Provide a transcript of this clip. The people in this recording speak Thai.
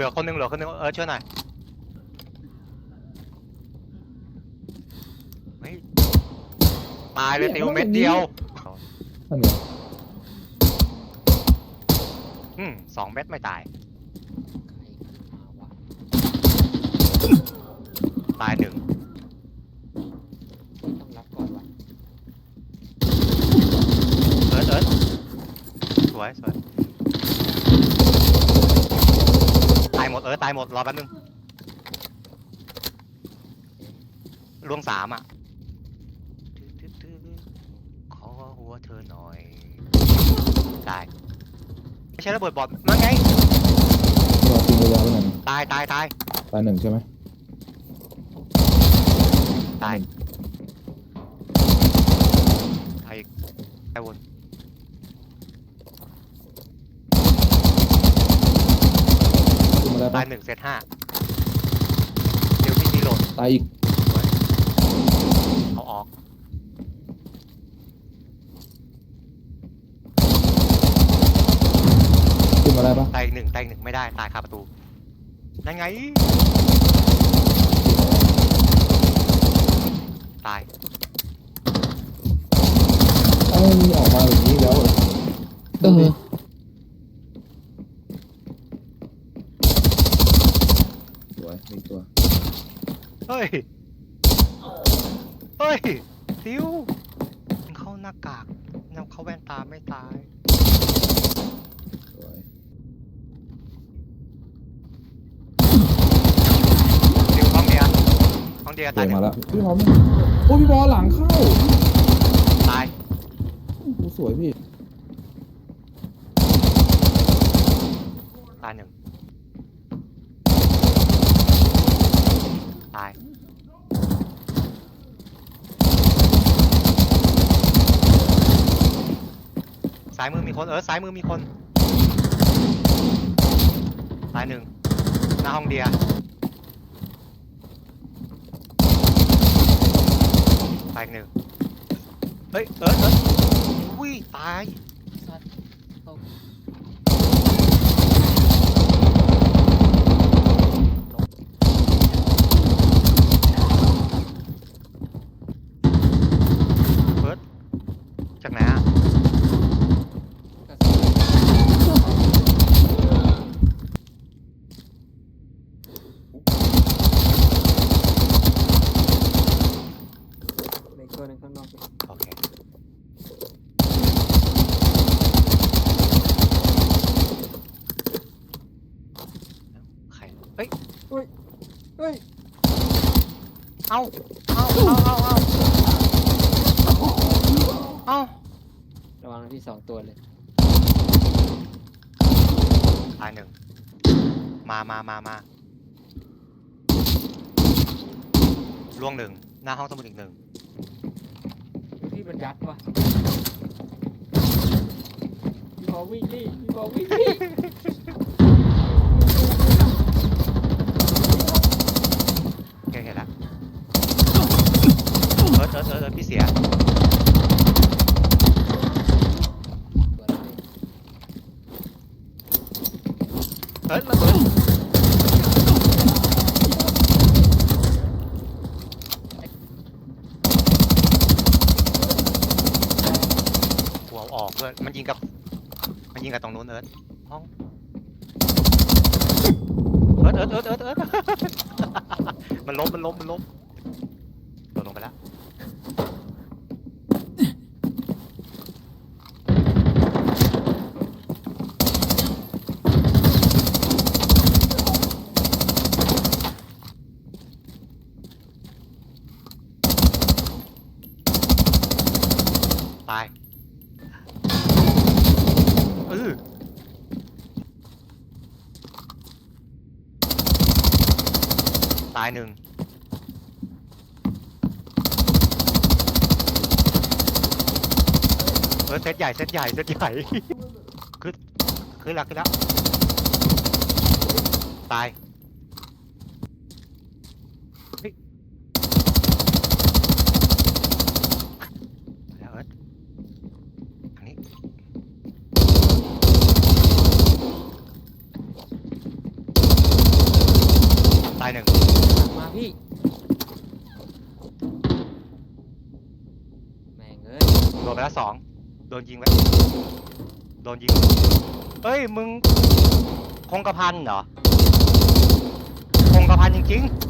เหลือคนหนึงเหลือคนหนึงเออช่วยหน่อยเฮ้ยตายเลยติวเม็ดเดียวนั่นไงอืมสองเม็ดไม่ตาย ตายหนึ่งต้องรับก่อนวะเอิร์ธเอิร์ธสวยสวยตาย หมดเอิร์ธตายหมดรอแป๊บนึงล่วงสามอะขอหัวเธอหน่อยตายไม่ใช่ระเบิดบอดนั่นไงรอตีระยะไว้หน่อยตายตายตายตายหนึ่งใช่ไหมตายตายอีกตายวน ขึ้นมาได้ตาปะยหนึ่งเซตห้าเดี๋ยวพี่ซีโหลดตายอีกเอาออก ขึ้นมาได้ปะตายอีกหนึ่งตายอีกหนึ่งไม่ได้ตายคาประตูนั่นไง ตาย เอ้ยออกมาแบบนี้แล้วเหรอเออ สวยมีตัว เฮ้ย เฮ้ยซิวมันเข้าหน้ากากนำเข้าแว่นตาไม่ตาย สวยซิวห้องเดียวห้องเดียวเจตายอหนึ่มางแล้วพี่บอลโอ้ยพี่บอลหลังเข้าตาย โอ้สวยพี่ตายหนึ่ง ตายซ้ายมือมีคน เออซ้ายมือมีคนตายหนึ่งหน้าห้องเดียตายหนึ่งเฮ้ย เออเอออุ้ย ตาย สัตว์เขา เฟิร์สจากไหนอะ กระสุนเหล็กตัวหนึงข้างนอก โอเค ใครเฮ้ยเฮ้ยเอ้าเอ้าเอ้าเอ้าเอ้าเอ้าระวังนะพี่สองตัวเลย ตายหนึ่ง มามามามาล่วงหนึ่ง หน้าห้องสมุดอีกหนึ่ง พี่มันยัดวะพี่บอลวิ่งดิพี่บอลวิ่งดิ โอเคเห็นละเอิร์ธเอิร์ธเอิร์ธเอิร์ธพี่เสีย เอิร์ธระเบิดหัวเอาออกด้วยมันยิงกับ มันยิงกับตรงนู้นเอิร์ธห้องเอิร์ธเอิร์ธเอิร์ธเอิร์ธเอิร์ธมันล้มมันล้มมันล้มโดดลงไปแล้ว ตายเออตายหนึ่งเออเซตใหญ่เซตใหญ่เซตใหญ่ขึ้นขึ้นแล้วขึ้นแล้วตายเฮ้ยแล้วเอิร์ธทางนี้ายหนึ่งมาพี่ แม่งเอ้ยโดนไปแล้วสองโดนยิงไว้โดนยิงเฮ้ยมึงคงกระพันเหรอคงกระพันจริงๆ